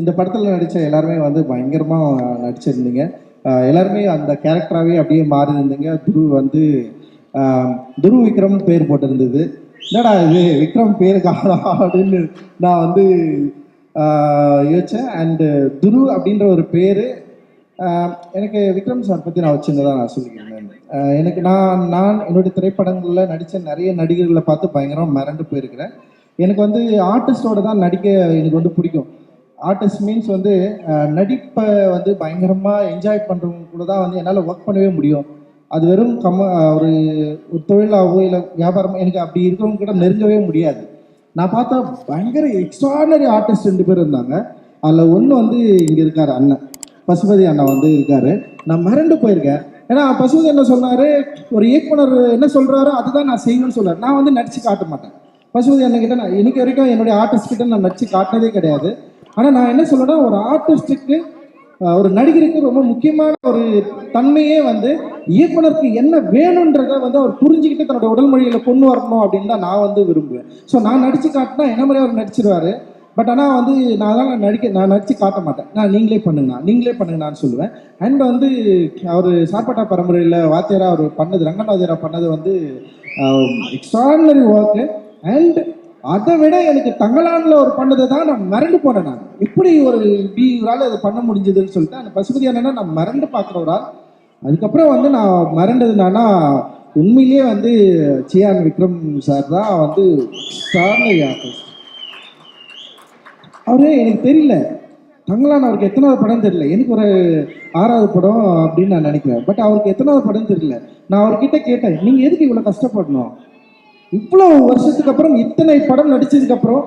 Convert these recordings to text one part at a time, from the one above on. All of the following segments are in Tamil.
இந்த படத்தில் நடித்த எல்லாருமே வந்து பயங்கரமாக நடிச்சிருந்தீங்க. எல்லாருமே அந்த கேரக்டராகவே அப்படியே மாறி இருந்தீங்க துரு வந்து துரு விக்ரம் பேர் போட்டிருந்தது. என்னடா இது விக்ரம் பேரு காணா அப்படின்னு நான் வந்து யோசித்தேன் அண்டு துரு அப்படின்ற ஒரு பேர் எனக்கு விக்ரம் சார் பற்றி நான் வச்சுருந்ததாக நான் சொல்லிக்கிறேன். எனக்கு நான் நான் என்னுடைய திரைப்படங்களில் நடித்த நிறைய நடிகர்களை பார்த்து பயங்கரமாக மிரண்டு போயிருக்கிறேன். எனக்கு வந்து ஆர்டிஸ்டோட தான் நடிக்க எனக்கு வந்து பிடிக்கும். ஆர்டிஸ்ட் மீன்ஸ் வந்து நடிப்பை வந்து பயங்கரமாக என்ஜாய் பண்ணுறவங்க கூட தான் வந்து என்னால் ஒர்க் பண்ணவே முடியும். அது வெறும் கம்ம ஒரு ஒரு தொழிலாகவோ இல்லை வியாபாரமோ எனக்கு அப்படி இருக்கிறவங்க கூட நெருங்கவே முடியாது. நான் பார்த்தா பயங்கர எக்ஸ்ட்ரானரி ஆர்டிஸ்ட் ரெண்டு பேர் இருந்தாங்க. அதில் ஒன்று வந்து இங்கே இருக்கார் அண்ணன். பசுபதி அண்ணா வந்து இருக்கார். நான் மிரண்டு போயிருக்கேன். ஏன்னா பசுபதி என்ன சொன்னார்? ஒரு இயக்குனர் என்ன சொல்கிறாரோ அதுதான் நான் செய்வேன்னு சொல்றாரு. நான் வந்து நடிச்சு காட்ட மாட்டேன். பசுபதி அண்ணன் கிட்ட நான் இன்னைக்கு வரைக்கும் என்னுடைய ஆர்டிஸ்ட் கிட்ட நான் நடிச்சு காட்டினதே கிடையாது. ஆனால் நான் என்ன சொல்றேன்னா ஒரு ஆர்டிஸ்ட்டுக்கு ஒரு நடிகருக்கு ரொம்ப முக்கியமான ஒரு தன்மையே வந்து இயக்குனருக்கு என்ன வேணுன்றத வந்து அவர் புரிஞ்சுக்கிட்டு தன்னோட உடல் மொழியில கொண்டு வரணும் அப்படின்னு தான் நான் வந்து விரும்புவேன். ஸோ நான் நடிச்சு காட்டினா என்ன மாதிரி அவர் நடிச்சிருவாரு? பட் ஆனால் வந்து நான் தான் நடிக்க நான் நடித்து காட்ட மாட்டேன். நான் நீங்களே பண்ணுங்க நீங்களே பண்ணுங்க நான் சொல்லுவேன். அண்ட் வந்து அவர் சாப்பாட்டா பரம்பரையில் வாத்தியாரா அவர் பண்ணது ரங்கநாதியாரா பண்ணது வந்து எக்ஸ்ட்ராடினரி ஒர்க்கு அண்ட் அதை விட எனக்கு தங்கலான்ல ஒரு பண்ணதை தான் நான் மறந்து போனேன் நான். எப்படி ஒரு பி இவரால் அதை பண்ண முடிஞ்சதுன்னு சொல்லிட்டு அந்த பசுபதி அண்ணனா நான் மறந்து பார்க்குறவரா அதுக்கப்புறம் வந்து நான் மறந்தது என்னன்னா உண்மையிலேயே வந்து சியான் விக்ரம் சார் தான் வந்து எக்ஸ்ட்ராடினரி ஆர்டிஸ்ட் அவரு எனக்கு தெரியல. தங்கலான் அவருக்கு எத்தனாவது படம் தெரியல. எனக்கு ஒரு ஆறாவது படம் அப்படின்னு நான் நினைக்கிறேன். பட் அவருக்கு எத்தனாவது படம் தெரியல. நான் அவர்கிட்ட கேட்டேன் நீங்கள் எதுக்கு இவ்வளோ கஷ்டப்படணும்? இவ்வளவு வருஷத்துக்கு அப்புறம் இத்தனை படம் நடிச்சதுக்கு அப்புறம்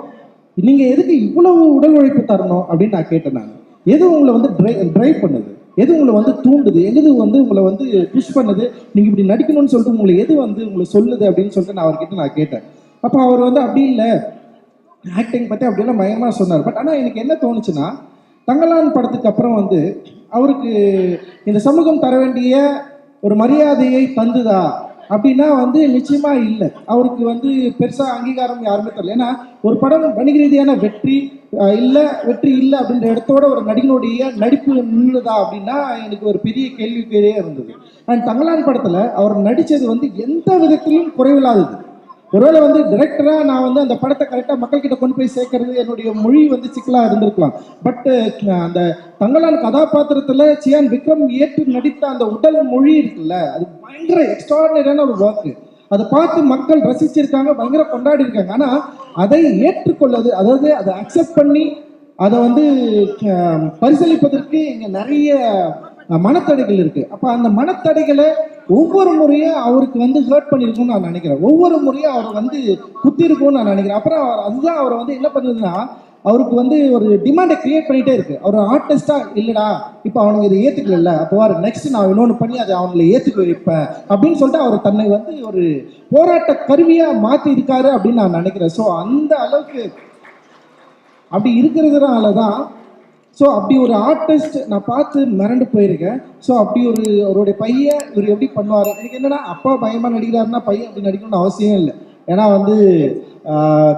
நீங்க எதுக்கு இவ்வளவு உடல் உழைப்பு தரணும் அப்படின்னு நான் கேட்டேன் நான். எது உங்களை வந்து டிரைவ் பண்ணுது? எது உங்களை வந்து தூண்டுது? எது வந்து உங்களை வந்து புஷ் பண்ணுது? நீங்க இப்படி நடிக்கணும்னு சொல்லிட்டு உங்களை எது வந்து உங்களை சொல்லுது அப்படின்னு சொல்லிட்டு நான் அவர்கிட்ட நான் கேட்டேன். அப்போ அவர் வந்து அப்படி இல்லை. ஆக்டிங் பற்றி அப்படிலாம் பயமாக சொன்னார். பட் ஆனால் எனக்கு என்ன தோணுச்சுன்னா தங்கலான் படத்துக்கு அப்புறம் வந்து அவருக்கு இந்த சமூகம் தர வேண்டிய ஒரு மரியாதையை தந்துதா? அப்படின்னா வந்து நிச்சயமா இல்லை. அவருக்கு வந்து பெருசா அங்கீகாரம் யாருமே தெரியல ஏன்னா ஒரு படம் வணிக ரீதியான வெற்றி இல்லை வெற்றி இல்லை அப்படின்ற இடத்தோட ஒரு நடிகனுடைய நடிப்பு நின்றுதா அப்படின்னா எனக்கு ஒரு பெரிய கேள்விக்குறியே இருந்தது. அண்ட் தங்கலான் படத்துல அவர் நடிச்சது வந்து எந்த விதத்திலும் குறைவில்லாதது. ஒருவேளை வந்து டிரெக்டரா நான் வந்து அந்த படத்தை கரெக்டாக மக்கள்கிட்ட கொண்டு போய் சேர்க்கறது என்னுடைய மொழி வந்து சிக்கலா இருந்திருக்கலாம். பட் அந்த தங்களான் கதாபாத்திரத்துல சியான் விக்ரம் ஏற்று நடித்த அந்த உடல் மொழி இருக்குல்ல அது பயங்கர எக்ஸ்ட்ரானரியான ஒரு ஒர்க் அதை பார்த்து மக்கள் ரசிச்சிருக்காங்க பயங்கர கொண்டாடி இருக்காங்க. ஆனா அதை ஏற்றுக்கொள்ளது அதாவது அதை அக்செப்ட் பண்ணி அதை வந்து பரிசீலிப்பதற்கு இங்க நிறைய மனத்தடைகள் இருக்கு. அப்ப அந்த மனத்தடைகளை ஒவ்வொரு முறையும் அவருக்கு வந்து ஹர்ட் பண்ணியிருக்கும்னு நான் நினைக்கிறேன். ஒவ்வொரு முறையும் அவர் வந்து குத்திருக்கும்னு நான் நினைக்கிறேன். அப்புறம் அவர் அதுதான் அவரை வந்து என்ன பண்ணுதுன்னா அவருக்கு வந்து ஒரு டிமாண்டை கிரியேட் பண்ணிட்டே இருக்கு. அவர் ஆர்டிஸ்டா இல்லடா இப்போ அவனுக்கு இதை ஏத்துக்கல அப்போ நெக்ஸ்ட் நான் இன்னொன்று பண்ணி அதை அவங்களை ஏத்துக்க வைப்பேன். அப்படின்னு சொல்லிட்டு அவர் தன்னை வந்து ஒரு போராட்ட கருவியா மாத்தி இருக்காரு அப்படின்னு நான் நினைக்கிறேன். ஸோ அந்த அளவுக்கு அப்படி இருக்கிறதுனால தான் ஸோ அப்படி ஒரு ஆர்டிஸ்ட் நான் பார்த்து மிரண்டு போயிருக்கேன். ஸோ அப்படி ஒரு அவருடைய பையன் இவர் எப்படி பண்ணுவார்? எனக்கு என்னன்னா அப்பா பயமாக நடிக்கிறாருன்னா பையன் அப்படி நடிக்கணும்னு அவசியம் இல்லை. ஏன்னா வந்து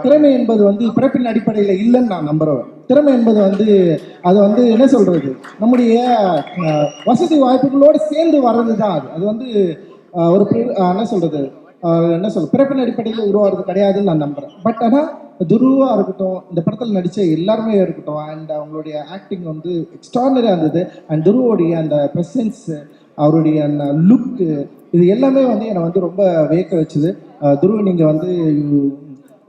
திறமை என்பது வந்து பிறப்பின் அடிப்படையில் இல்லைன்னு நான் நம்புறேன் திறமை என்பது வந்து அது வந்து என்ன சொல்றது? நம்முடைய வசதி வாய்ப்புகளோடு சேர்ந்து வர்றது தான் அது. அது வந்து ஒரு என்ன சொல்றது? என்ன சொல்கிறது பிறப்பின் அடிப்படையில் உருவாகிறது கிடையாதுன்னு நான் நம்புறேன். பட் ஆனால் துருவா இருக்கட்டும் இந்த படத்தில் நடித்த எல்லாருமே இருக்கட்டும் அண்ட் அவங்களுடைய ஆக்டிங் வந்து எக்ஸ்ட்ரானரியாக இருந்தது. அண்ட் துருவோடைய அந்த ப்ரெசன்ஸ் அவருடைய அந்த லுக்கு இது எல்லாமே வந்து என்னை வந்து ரொம்ப வியக்க வச்சுது. துருவ நீங்கள் வந்து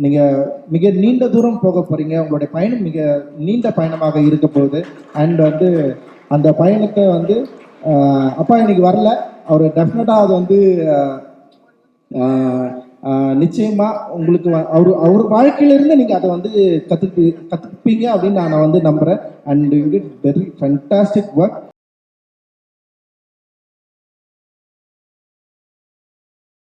நீங்கள் மிக நீண்ட தூரம் போக போகிறீங்க உங்களுடைய பயணம் மிக நீண்ட பயணமாக இருக்க போகுது. அண்ட் வந்து அந்த பயணத்தை வந்து அப்பா இன்னைக்கு வரல. அவர் டெஃபினட்டாக அது வந்து நிச்சயமாக நிச்சயமா உங்களுக்கு வ- அவர் அவர் வாழ்க்கையிலிருந்து நீங்க அதை வந்து கத்துக்கு கத்துப்பீங்க அப்படின்னு நான் வந்து நம்புறேன். And you did very fantastic work